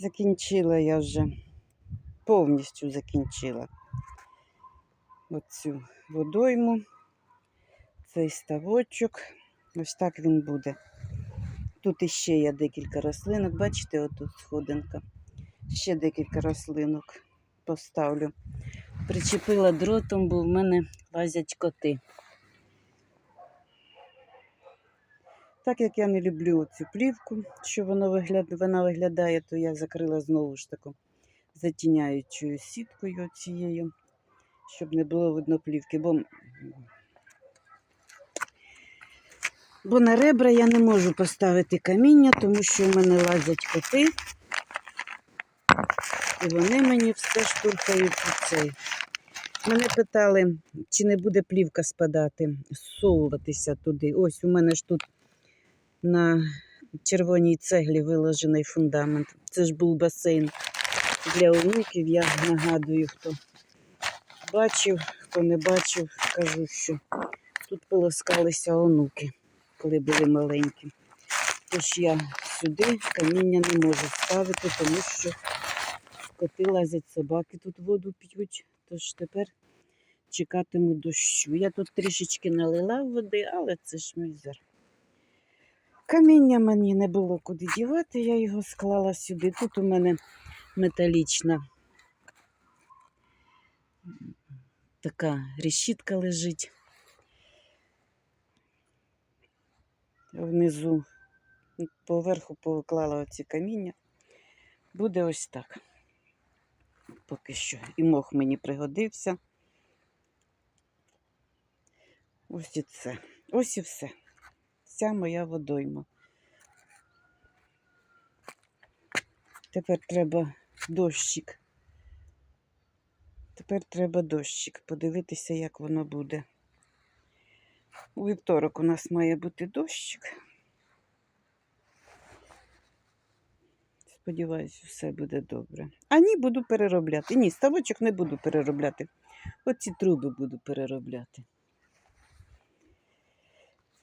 Закінчила я вже, повністю закінчила оцю водойму, цей ставочок. Ось так він буде. Тут іще є декілька рослинок. Бачите, отут сходинка. Ще декілька рослинок поставлю. Причепила дротом, бо в мене лазять коти. Так як я не люблю цю плівку, що воно вигляд... вона виглядає, то я закрила знову ж таку затіняючою сіткою цією, щоб не було видно плівки. Бо, бо на ребра я не можу поставити каміння, тому що в мене лазять коти. І вони мені все штурхають у цей. Мене питали, чи не буде плівка спадати, зсовуватися туди. Ось у мене ж тут на червоній цеглі виложений фундамент. Це ж був басейн для онуків. Я нагадую, хто бачив, хто не бачив, кажу, що тут полоскалися онуки, коли були маленькі. Тож я сюди каміння не можу ставити, тому що коти лазять собаки, тут воду п'ють. Тож тепер чекатиму дощу. Я тут трішечки налила води, але це ж мізер. Каміння мені не було куди дівати, я його склала сюди. Тут у мене металічна така решітка лежить. Внизу поверху поклала оці каміння. Буде ось так. Поки що. І мох мені пригодився. Ось і це. Ось і все. Вся моя водойма. Тепер треба дощик. Тепер треба дощик. Подивитися, як воно буде. У вівторок у нас має бути дощик. Сподіваюсь, все буде добре. А ні, буду переробляти. Ні, ставочок не буду переробляти. Оці труби буду переробляти.